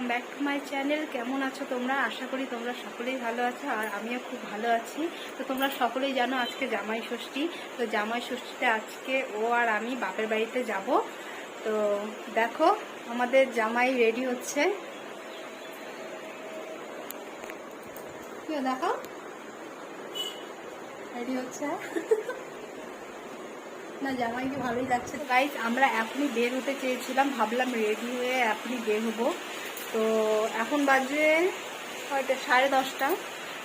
Welcome back to my channel. কেমন আছো তোমরা? আশা করি তোমরা সকলেই ভালো আছো আর আমিও খুব ভালো আছি। তো তোমরা সকলেই জানো আজকে জামাই ষষ্ঠী। তো জামাই ষষ্ঠীতে আজকে ও আর আমি বাপের বাড়িতে যাব। তো দেখো, আমাদের জামাই রেডি হচ্ছে। দেখো? রেডি হচ্ছে? না, জামাইকে ভালোই লাগছে। গাইজ আমরা এখনই বের হতে চেয়েছিলাম। ভাবলাম রেডি হয়ে এখনই বের হব। তো এখন বাজে হয়তো সাড়ে দশটা।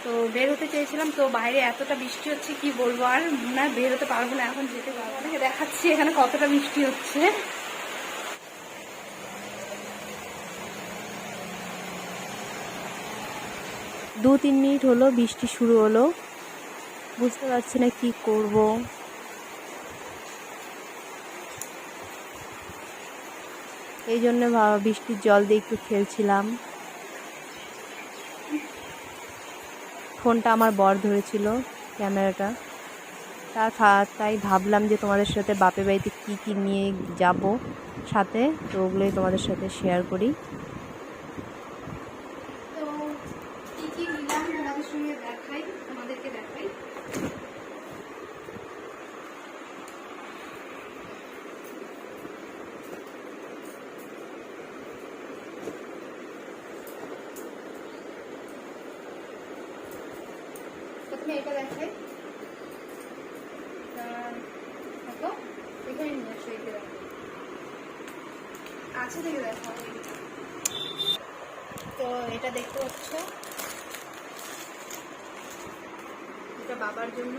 তো বের হতে চেয়েছিলাম, তো বাইরে এতটা বৃষ্টি হচ্ছে, কি বলব? আর না বের হতে পারব না, এখন যেতে পারব না। দেখাচ্ছি এখানে কতটা বৃষ্টি হচ্ছে। দু তিন মিনিট হলো বৃষ্টি শুরু হলো। বুঝতে পারছি না কি করব। এই জন্য বৃষ্টির জল দিয়ে একটু খেলছিলাম। ফোনটা আমার বর ধরেছিল, ক্যামেরাটা। তা তাই ভাবলাম যে তোমাদের সাথে বাপের বাড়িতে কী কী নিয়ে যাব সাথে, তো ওগুলোই তোমাদের সাথে শেয়ার করি তো কি কি নিলাম তোমাদের সঙ্গে দেখাই তোমাদেরকে দেখাই প্রথমে এটা দেখাই আহ, দেখো এখানে নিয়ে আসো এটা আছে থেকে দেখো তো এটা দেখতে পাচ্ছ? এটা বাবার জন্য।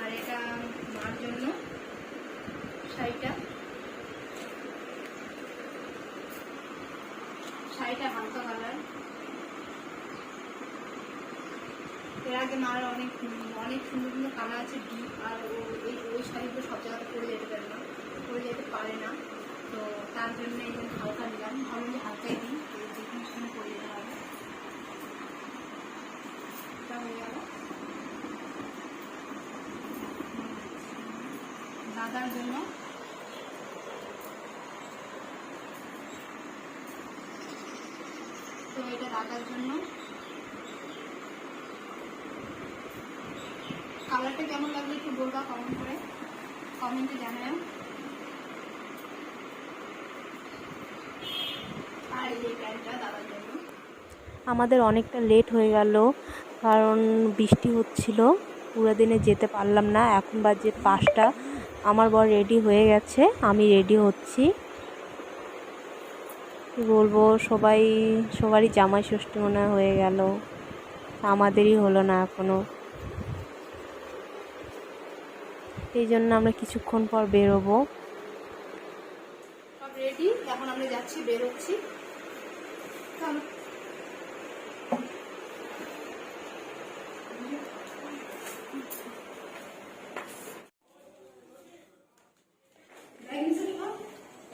আর এটা মার জন্য, শাড়িটা। শাড়িটা হালকা কালার এর আগে মার অনেক অনেক সুন্দর সুন্দর কালার আছে ডিপ, আর ও এই, ওই শাড়িগুলো সব জায়গাতে পরে যেতে পারে না, পরে যেতে পারে না। তো তার জন্য জন্য হালকা নিলাম, ভালো যে হালকাই দিই যে কোনো সময় পরে যেতে গেল। দাদার জন্য। তো এটা দাদার জন্য। কালারটা কেমন লাগল একটু বলবা কমেন্ট করে। কমেন্টে জানাও। আর এই প্যান্টটা দাদার জন্য। আমাদের অনেকটা লেট হয়ে গেল, কারণ বৃষ্টি হচ্ছিল, পুরো দিনে যেতে পারলাম না। এখন বাজে পাঁচটা, আমার বর রেডি হয়ে গেছে, আমি রেডি হচ্ছি। কি বলব, সবাই, সবারই জামাই ষষ্ঠী মনে হয় গেল। আমাদেরই হলো না এখনও। এই জন্য আমরা কিছুক্ষণ পর বেরোবো। সব রেডি এখন আমরা যাচ্ছি বেরোচ্ছি।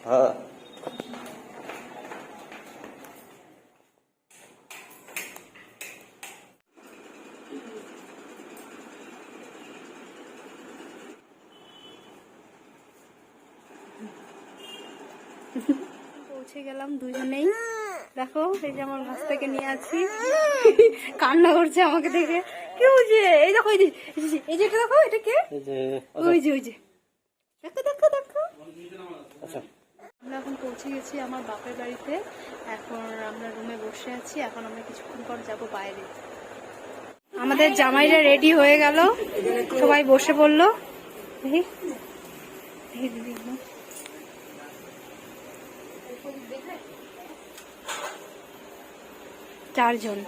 হ্যাঁ। পৌঁছে গেলাম দুজনেই। দেখো এই যে আমার থেকে নিয়ে আছি। কান্না করছে আমাকে দেখে। কি বুঝে এই দেখো এই যে যে- যে এটা দেখো এটা কে? ওই যে ওই যে। দেখো দেখো দেখো। আচ্ছা। আমরা এখন পৌঁছে গেছি আমার বাপের বাড়িতে। এখন আমরা রুমে বসে আছি। এখন আমরা কিছুক্ষণ পর যাব বাইরে। আমাদের জামাইরা রেডি হয়ে গেল। সবাই বসে পড়ল। দেখি। দেখি চারজন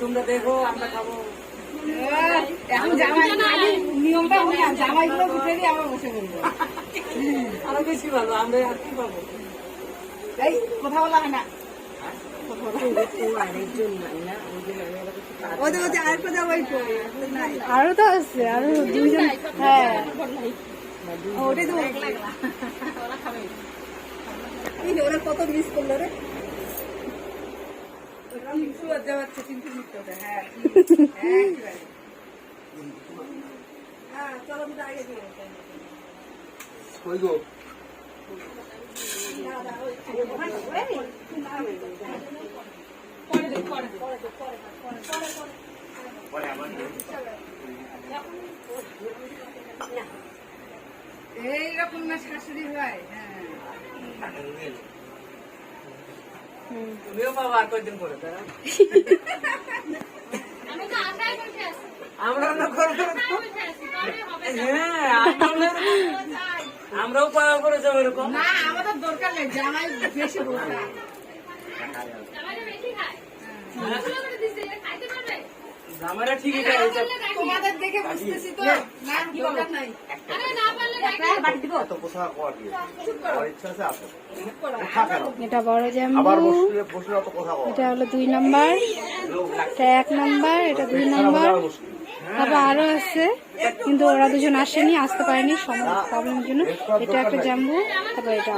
তোমরা দেখো আমরা খাব। এখন জামাই নিয়মটা হয়ে জামাইগুলো উঠে দিয়ে আবার বসে বলব আরও বেশি ভালো আমরা আর কি পাবো এই কথা বলা হয় না। জামাই তো দুইজন। হ্যাঁ। ওটাই তো। ওরা কত মিস করল রে? লজ্জা পাচ্ছে কিন্তু মিস হ্যাঁ হ্যাঁ চলো আমি আগে দিয়ে কই গো? এইরকম না শাশুড়ি হয় হ্যাঁ। তুমিও পাবো আর কয়েকদিন পরে আমরা না? করব। হ্যাঁ আমরাও পাওয়া করে যাব এরকম না আমাদের দরকার নেই জামাই বেশি দরকার। ঠিকই খাই তোমাদের দেখে বুঝতেছি তো না দরকার নাই। এত কোথা এটা বড় জাম্বু। কর এটা হলো দুই নাম্বার। এটা এক নাম্বার এটা দুই নাম্বার। তারপর আরও আছে কিন্তু ওরা দুজন আসেনি আসতে পারেনি প্রবলেমের জন্য। এটা একটা জাম্বু তারপর এটা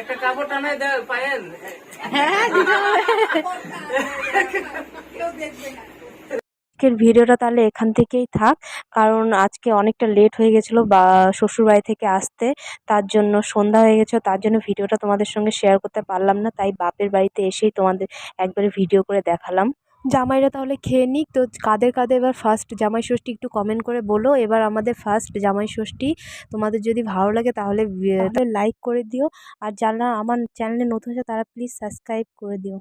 একটা কাপড় টানাই দেয় পায়েন হ্যাঁ দিতে হবে। কেউ দেখবে না। আজকের ভিডিওটা তাহলে এখান থেকেই থাক। কারণ আজকে অনেকটা লেট হয়ে গেছিল বা শ্বশুরবাড়ি থেকে আসতে। তার জন্য সন্ধ্যা হয়ে গেছিল তার জন্য ভিডিওটা তোমাদের সঙ্গে শেয়ার করতে পারলাম না। তাই বাপের বাড়িতে এসেই তোমাদের একবারে ভিডিও করে দেখালাম। জামাইরা তাহলে খেয়ে নিক। তো কাদের কাদের এবার ফার্স্ট জামাই ষষ্ঠী একটু কমেন্ট করে বলো। এবার আমাদের ফার্স্ট জামাই ষষ্ঠী। তোমাদের যদি ভালো লাগে তাহলে লাইক করে দিও। আর যারা আমার চ্যানেলে নতুন আছে তারা প্লিজ সাবস্ক্রাইব করে দিও।